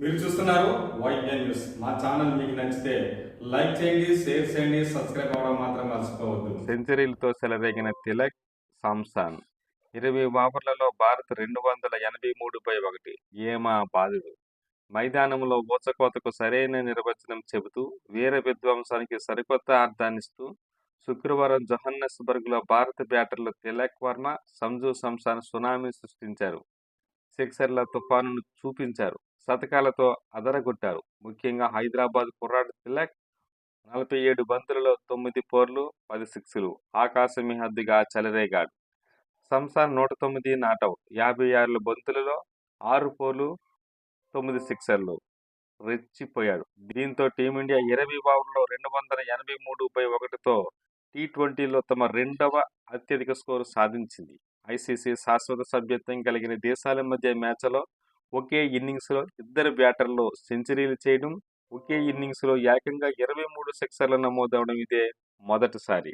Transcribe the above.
మీరు చూస్తున్నారు YN news మా ఛానల్ మీకు నచ్చితే లైక్ చేయండి షేర్ చేయండి సబ్స్క్రైబ్ అవ్వడం మాత్రం మర్చిపోవద్దు. సెంచరీలతో సెలవేగిన తిలక్ సామ్సన్. ఇరవై ఓవర్లలో భారత్ రెండు వందల ఎనభై మూడుపై ఒకటి. ఏమా బాధుడు మైదానంలో ఊచకోతకు సరైన నిర్వచనం చెబుతూ వీర విధ్వంసానికి సరికొత్త అర్థాన్నిస్తూ శుక్రవారం జోహన్నస్బర్గ్లో భారత బ్యాటర్లు తిలక్ వర్మ సంజు సంసాన్ సునామీ సృష్టించారు. సిక్సర్ల తుఫానును చూపించారు. శతకాలతో అదరగొట్టారు. ముఖ్యంగా హైదరాబాద్ కుర్రాడు తిలక్ నలభై ఏడు బంతులలో తొమ్మిది పోర్లు పది సిక్స్లు. ఆకాశమి హద్దుగా చెలరేగాడు. సంసార్ నూట తొమ్మిది నాటౌట్ యాభై ఆరుల బంతులలో ఆరు పోర్లు తొమ్మిది సిక్సర్లు రెచ్చిపోయాడు. దీంతో టీమిండియా ఇరవై ఓవర్లో రెండు వందల ఎనభై మూడు బై ఒకటితో టీ ట్వంటీలో తమ రెండవ అత్యధిక స్కోరు సాధించింది. ఐసీసీ శాశ్వత సభ్యత్వం కలిగిన దేశాల మధ్య మ్యాచ్లో ఒకే ఇన్నింగ్స్లో ఇద్దరు బ్యాటర్లు సెంచరీలు చేయడం ఒకే ఇన్నింగ్స్లో ఏకంగా ఇరవై మూడు సిక్సర్లు నమోదవడం ఇదే మొదటిసారి.